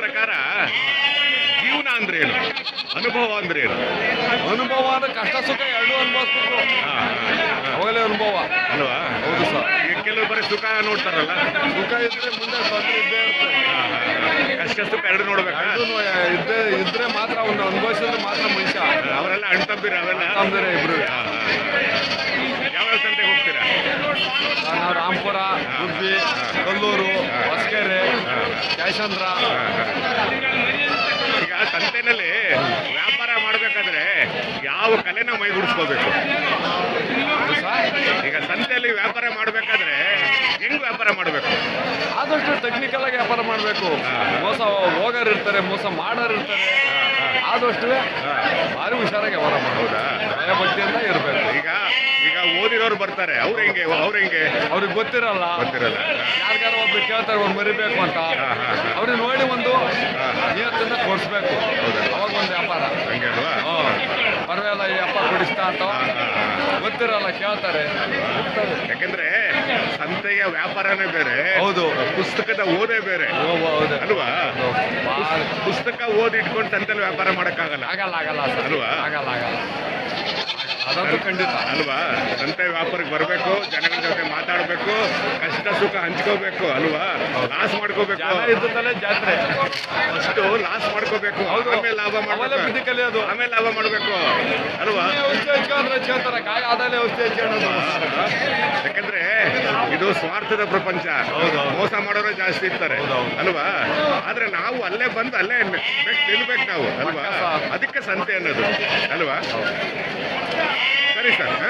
ಪ್ರಕಾರ ಜೀವನ ಅಂದ್ರೆ ಏನು? ಅನುಭವ ಅಂದ್ರೆ ಏನು? ಅನುಭವ ಅಂದ್ರೆ ಕಷ್ಟ ಸುಖ ಎರಡು ಅನುಭವಿಸ್ಬೇಕು. ಅವಾಗಲೇ ಅನುಭವ. ಅಲ್ವಾ? ಹೌದು ಸರ್. ಈಗ ಕೆಲವು ಬರೀ ಸುಖ ನೋಡ್ತಾರಲ್ಲ? ಸುಖ ಇದ್ರೆ ಮುಂದೆ ತೊಂದರೆ ಇದ್ದೇ. ಕಷ್ಟ ಸುಖ ಎರಡು ನೋಡ್ಬೇಕು? ಇದ್ದೇ ಇದ್ರೆ ಮಾತ್ರ ಒಂದು ಅನುಭವಿಸಿದ್ರೆ ಮಾತ್ರ ಮನುಷ್ಯ. ಅವರೆಲ್ಲ ಅಣ್ತಂಬಿರ ಅವೆಲ್ಲ ತಮ್ಮದಿರ ಇಬ್ರು. ಯಾವ. ಸಂತೆಗೆ ಹೋಗ್ತೀರಾ? ನಾವು ರಾಮ್ಪುರ ಗುಬ್ಬಿ ಕಲ್ಲೂರು ಜಯಚಂದ್ರ. ಈಗ ಸಂತೆನಲ್ಲಿ ವ್ಯಾಪಾರ ಮಾಡ್ಬೇಕಾದ್ರೆ ಯಾವ ಕಲೆನ ಮೈಗೂಡಿಸ್ಕೋಬೇಕು ಈಗ ಸಂತೆಯಲ್ಲಿ ವ್ಯಾಪಾರ ಮಾಡ್ಬೇಕಾದ್ರೆ ಹೆಂಗ್ ವ್ಯಾಪಾರ ಮಾಡಬೇಕು? ಆದಷ್ಟು ಟೆಕ್ನಿಕಲ್ ಆಗಿ ವ್ಯಾಪಾರ ಮಾಡಬೇಕು. ಮೋಸ ಹೋಗೋರು ಇರ್ತಾರೆ ಮೋಸ ಮಾಡೋರು ಇರ್ತಾರೆ. ಆದಷ್ಟು ಭಾರಿ ಹುಷಾರಾಗಿ ವ್ಯವಹಾರ ಮಾಡೋದು ಭಯ ಭಕ್ತಿಯಿಂದ ಇರಬೇಕು. ಓದಿರೋರು ಬರ್ತಾರೆ. ಅವ್ರು ಹೆಂಗೆ? ಅವ್ರು ಹೆಂಗೆ? ಅವ್ರಿಗೆ ಗೊತ್ತಿರಲ್ಲ. ಗೊತ್ತಿರಲ್ಲ. ಯಾರಿಗಾರ ಒಬ್ಬ ಕೇಳ್ತಾರೆ ಒಂದು ಮರಿಬೇಕು ಅಂತ. ಅವ್ರಿಗೆ ನೋಡಿ ಒಂದು ನಿಯತ್ತನ್ನ ಕೊಡಿಸ್ಬೇಕು. ಅವಾಗ ಒಂದು ವ್ಯಾಪಾರ. ಹಂಗೆ ಅಲ್ವಾ. ಪರವಾಗಿಲ್ಲ ಈ ಅಪ್ಪ ಕೊಡಿಸ್ತಾ ಅಂತ. ಗೊತ್ತಿರಲ್ಲ ಕೇಳ್ತಾರೆ. ಯಾಕೆಂದ್ರೆ ಸಂತೆಯ ವ್ಯಾಪಾರನೇ ಬೇರೆ. ಹೌದು. ಪುಸ್ತಕದ ಓದೇ ಬೇರೆ. ಹೌದು, ಹೌದು. ಅಲ್ವಾ ಪುಸ್ತಕ ಓದಿ ಇಟ್ಕೊಂಡು ಸಂತೆಯಲ್ಲಿ ವ್ಯಾಪಾರ ಮಾಡೋಕ್ಕಾಗಲ್ಲ. ಆಗಲ್ಲ ಆಗಲ್ಲ ಅಲ್ವಾ? ಆಗಲ್ಲ ಆಗಲ್ಲ. ಅದಂತೂ ಖಂಡಿತ. ಅಲ್ವಾ? ಸಂತೆ ವ್ಯಾಪಾರಕ್ಕೆ ಬರಬೇಕು ಜನಗಳ ಜೊತೆ ಮಾತಾಡಬೇಕು ಕಷ್ಟ ಸುಖ ಹಂಚ್ಕೋಬೇಕು ಅಲ್ವಾ? ಲಾಸ್ ಮಾಡ್ಕೋಬೇಕು. ಜಾತ್ರೆ ಅಷ್ಟು ಲಾಸ್ ಮಾಡ್ಕೋಬೇಕು. ಆಮೇಲೆ ಲಾಭ ಮಾಡ್ಬೇಕು. ಕಲಿಯೋದು ಆಮೇಲೆ ಲಾಭ ಮಾಡಬೇಕು. ಅಲ್ವಾ? ಹಚ್ಕೊಂತಾರೆ ಔಷಧಿ ಹಚ್ಕೊಳ್ಳೋದು ಯಾಕಂದ್ರೆ ಇದು ಸ್ವಾರ್ಥದ ಪ್ರಪಂಚ. ಮೋಸ ಮಾಡೋರೇ ಜಾಸ್ತಿ ಇರ್ತಾರೆ. ಅಲ್ವಾ? ಆದ್ರೆ ನಾವು ಅಲ್ಲೇ ಬಂದು ಅಲ್ಲೇ ಬೇಕು ನಿಲ್ಬೇಕು ನಾವು. ಅಲ್ವಾ. ಅದಕ್ಕೆ ಸಂತೆ ಅನ್ನೋದು. ಅಲ್ವಾ? ಸರಿ ಸರ್ ಹ?